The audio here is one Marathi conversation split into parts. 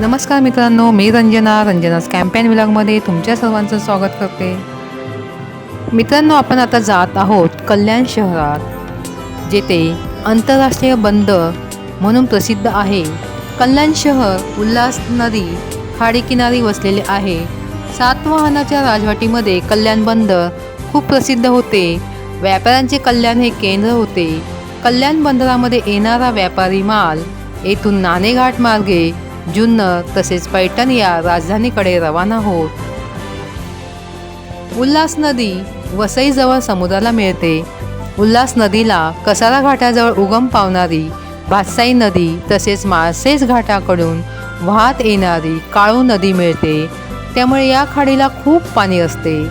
नमस्कार मित्रांनो मी रंजना. रंजनाच कॅम्पेन विलागमध्ये तुमच्या सर्वांचं स्वागत करते. मित्रांनो आपण आता जात आहोत कल्याण शहरात जेथे आंतरराष्ट्रीय बंदर म्हणून प्रसिद्ध आहे. कल्याण शहर उल्हास नदी खाडीकिनारी वसलेले आहे. सातवाहनाच्या राजवाटीमध्ये कल्याण बंदर खूप प्रसिद्ध होते. व्यापाऱ्यांचे कल्याण हे केंद्र होते. कल्याण बंदरामध्ये येणारा व्यापारी माल येथून नाणेघाट मार्गे जुन्नर तसेच पैठण या राजधानीकडे रवाना होत. उल्हास नदी वसईजवळ समुद्राला मिळते. उल्हास नदीला कसारा घाटाजवळ उगम पावणारी भातसाई नदी तसेच माळसेज घाटाकडून वाहत येणारी काळू नदी मिळते. त्यामुळे या खाडीला खूप पाणी असते.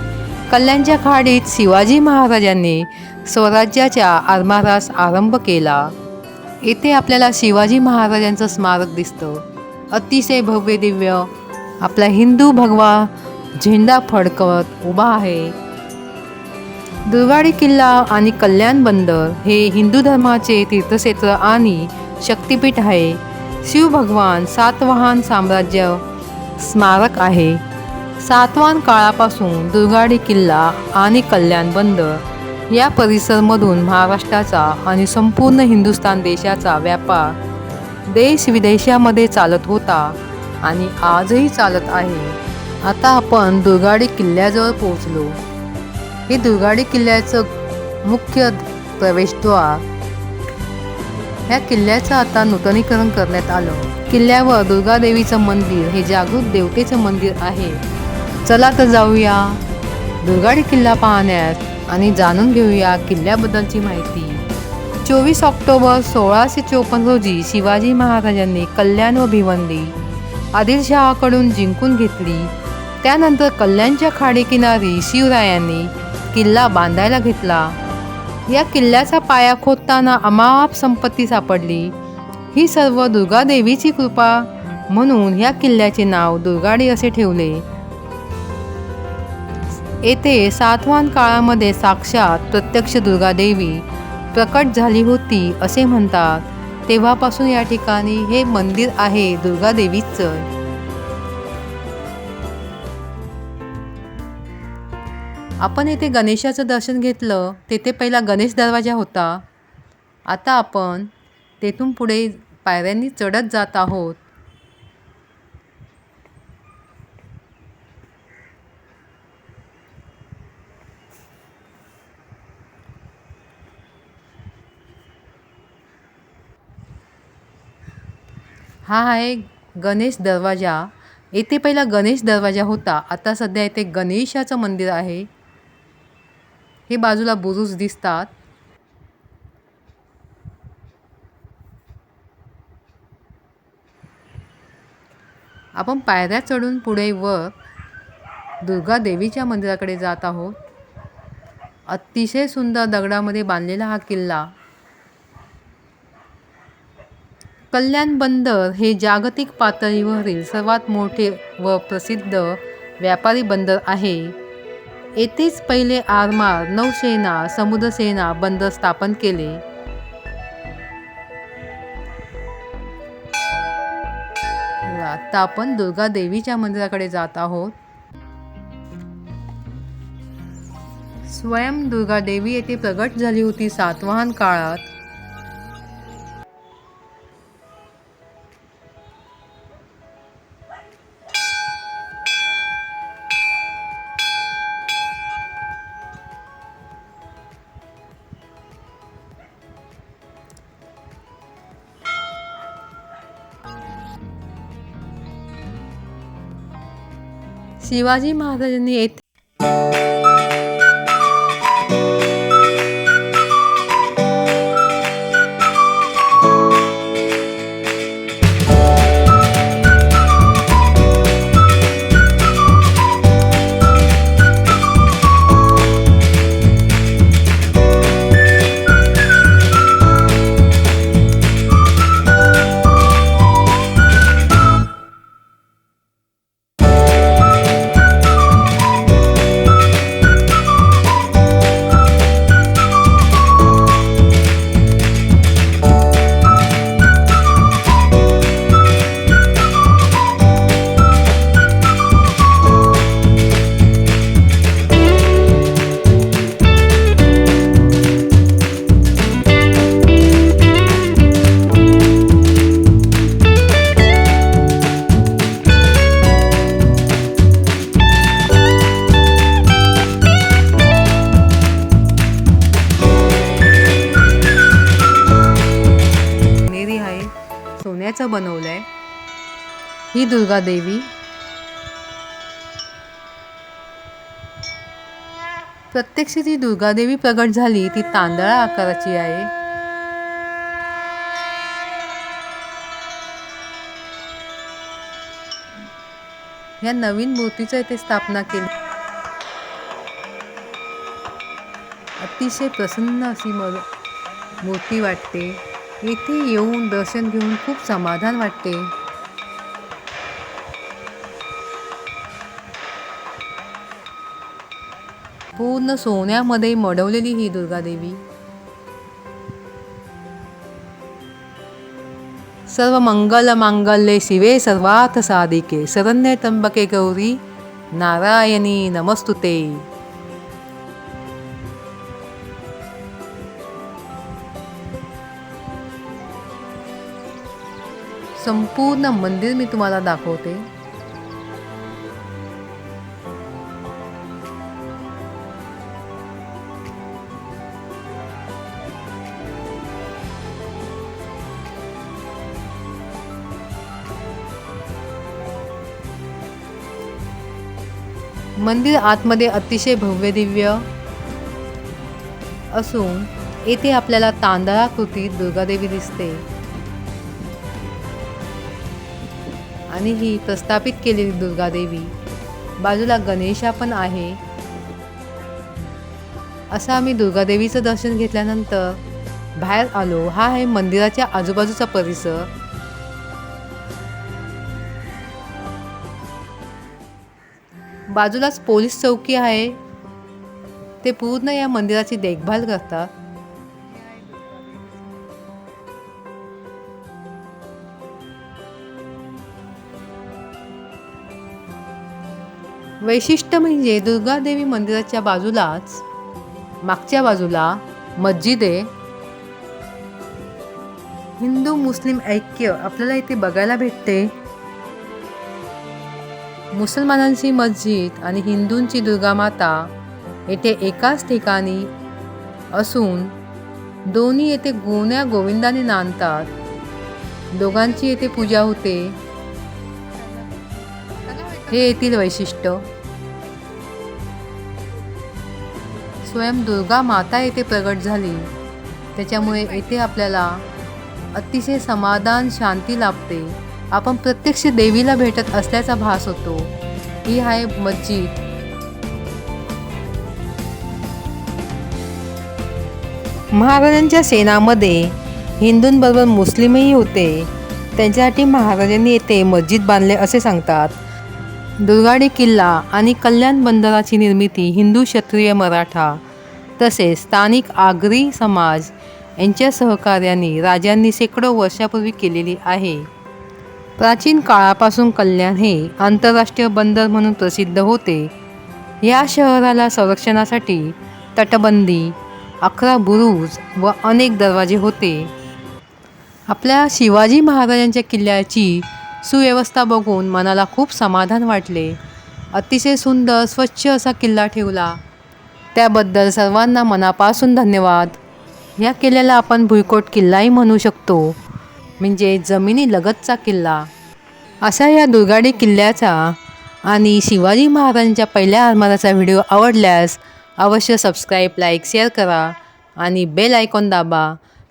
कल्याणच्या खाडीत शिवाजी महाराजांनी स्वराज्याच्या आरमारास आरंभ केला. येथे आपल्याला शिवाजी महाराजांचं स्मारक दिसतं. अतिशय भव्य दिव्य. आपला हिंदू भगवा झेंडा फडकवत उभा आहे. दुर्गाडी किल्ला आणि कल्याण बंदर हे हिंदू धर्माचे तीर्थक्षेत्र आणि शक्तिपीठ आहे. शिव भगवान सातवाहन साम्राज्य स्मारक आहे. सातवाहन काळापासून दुर्गाडी किल्ला आणि कल्याण बंदर या परिसरमधून महाराष्ट्राचा आणि संपूर्ण हिंदुस्थान देशाचा व्यापार देश विदेशामध्ये चालत होता आणि आजही चालत आहे. आता आपण दुर्गाडी किल्ल्याजवळ पोहोचलो. हे दुर्गाडी किल्ल्याचं मुख्य प्रवेशद्वार. ह्या किल्ल्याचं आता नूतनीकरण करण्यात आलं. किल्ल्यावर दुर्गादेवीचं मंदिर हे जागृत देवतेचं मंदिर आहे. चला तर जाऊया दुर्गाडी किल्ला पाहण्यास आणि जाणून घेऊया किल्ल्याबद्दलची माहिती. चोवीस ऑक्टोबर सोळाशे चोपन्न रोजी शिवाजी महाराजांनी कल्याण व भिवंडी आदिलशहाकडून जिंकून घेतली. त्यानंतर कल्याणच्या खाडीकिनारी शिवरायांनी किल्ला बांधायला घेतला. या किल्ल्याचा पाया खोदताना अमाप संपत्ती सापडली. ही सर्व दुर्गादेवीची कृपा म्हणून या किल्ल्याचे नाव दुर्गाडी असे ठेवले. येथे सातवान काळामध्ये साक्षात प्रत्यक्ष दुर्गादेवी प्रकट झाली होती असे म्हणतात. तेव्हापासून या ठिकाणी हे मंदिर आहे दुर्गादेवीचं आपण येथे गणेशाचं दर्शन घेतलं तेथे पहिला गणेश दरवाजा होता. आता आपण तेथून पुढे पायऱ्यांनी चढत जात आहोत. हा आहे गणेश दरवाजा. येथे पहिला गणेश दरवाजा होता. आता सध्या येथे गणेशाचं मंदिर आहे. हे बाजूला बुरुज दिसतात. आपण पायऱ्या चढून पुढे वर दुर्गा देवीच्या मंदिराकडे जात आहोत. अतिशय सुंदर दगडामध्ये बांधलेला हा किल्ला. कल्याण बंदर हे जागतिक पातळीवरील सर्वात मोठे व प्रसिद्ध व्यापारी बंदर आहे. येथेच पहिले आरमार नौसेना समुद्रसेना बंदर स्थापन केले. आता आपण दुर्गा देवीच्या मंदिराकडे जात आहोत. स्वयं दुर्गा देवी येथे प्रगट झाली होती सातवाहन काळात. शिवाजी महाराजांनी येथे सोन्याचं बनवलं आहे ही दुर्गा देवी. प्रत्यक्ष जी दुर्गादेवी प्रगट झाली ती तांदळा आकाराची आहे. या नवीन मूर्तीचं इथे स्थापना केली. अतिशय प्रसन्न अशी म मूर्ती वाटते. येथे येऊन दर्शन घेऊन खूप समाधान वाटते. पूर्ण सोन्यामध्ये मडवलेली ही दुर्गादेवी. सर्व मंगल मांगल्ये शिवे सर्वार्थ साधिके. सरण्य त्र्यंबके गौरी नारायणी नमस्तुते. संपूर्ण मंदिर मी तुम्हाला दाखवते. मंदिर आतमध्ये अतिशय भव्य दिव्य असून येथे आपल्याला तांदळाकृतीत दुर्गादेवी दिसते. आणि ही प्रस्थापित केलेली दुर्गादेवी बाजूला गणेशा पण आहे. असं आम्ही दुर्गादेवीचं दर्शन घेतल्यानंतर बाहेर आलो. हा आहे मंदिराच्या आजूबाजूचा परिसर. बाजूलाच पोलीस चौकी आहे. ते पूर्ण या मंदिराची देखभाल करतात. वैशिष्ट्य म्हणजे दुर्गादेवी मंदिराच्या बाजूलाच मागच्या बाजूला मस्जिद. आहे हिंदू मुस्लिम ऐक्य आपल्याला इथे बघायला भेटते. मुसलमानांची मस्जिद आणि हिंदूंची दुर्गामाता येथे एकाच ठिकाणी असून दोन्ही येथे गोण्या गोविंदाने नांदतात. दोघांची येथे पूजा होते. हे येथील वैशिष्ट्य. स्वयं दुर्गा माता येथे प्रगट झाली. त्याच्यामुळे येथे आपल्याला अतिशय समाधान शांती लाभते. आपण प्रत्यक्ष देवीला भेटत असल्याचा भास होतो. ही आहे मस्जिद महाराजांच्या सेनामध्ये हिंदूंबरोबर मुस्लिमही होते. त्यांच्यासाठी महाराजांनी येथे मस्जिद बांधले असे सांगतात. दुर्गाडी किल्ला आणि कल्याण बंदराची निर्मिती हिंदू क्षत्रिय मराठा तसेच स्थानिक आगरी समाज यांच्या सहकार्याने राजांनी शेकडो वर्षापूर्वी केलेली आहे. प्राचीन काळापासून कल्याण हे आंतरराष्ट्रीय बंदर म्हणून प्रसिद्ध होते. या शहराला संरक्षणासाठी तटबंदी अकरा बुरुज व अनेक दरवाजे होते. आपल्या शिवाजी महाराजांच्या किल्ल्याची सुव्यवस्था बघून मनाला खूप समाधान वाटले. अतिशय सुंदर स्वच्छ असा किल्ला ठेवला. त्याबद्दल सर्वांना मनापासून धन्यवाद. या किल्ल्याला आपण भुईकोट किल्लाही म्हणू शकतो. म्हणजे जमिनी लगतचा किल्ला. असा या दुर्गाडी किल्ल्याचा आणि शिवाजी महाराजांच्या पहिल्या आरमाराचा व्हिडिओ आवडल्यास अवश्य सबस्क्राईब लाईक शेअर करा आणि बेल आयकॉन दाबा.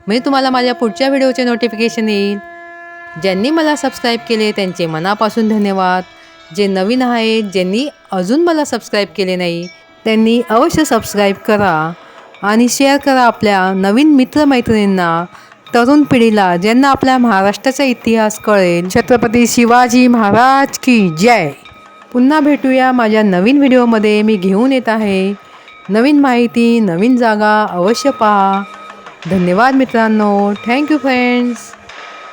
म्हणजे तुम्हाला माझ्या पुढच्या व्हिडिओचे नोटिफिकेशन येईल. ज्यांनी मला सबस्क्राईब केले त्यांचे मनापासून धन्यवाद. जे नवीन आहेत ज्यांनी अजून मला सबस्क्राईब केले नाही त्यांनी अवश्य सबस्क्राईब करा आणि शेअर करा आपल्या नवीन मित्रमैत्रिणींना तरुण पिढीला ज्यांना आपल्या महाराष्ट्राचा इतिहास कळेल. छत्रपती शिवाजी महाराज की जय! पुन्हा भेटूया माझ्या नवीन व्हिडिओमध्ये. मी घेऊन येत आहे. नवीन माहिती नवीन जागा अवश्य पहा. धन्यवाद मित्रांनो. Thank you friends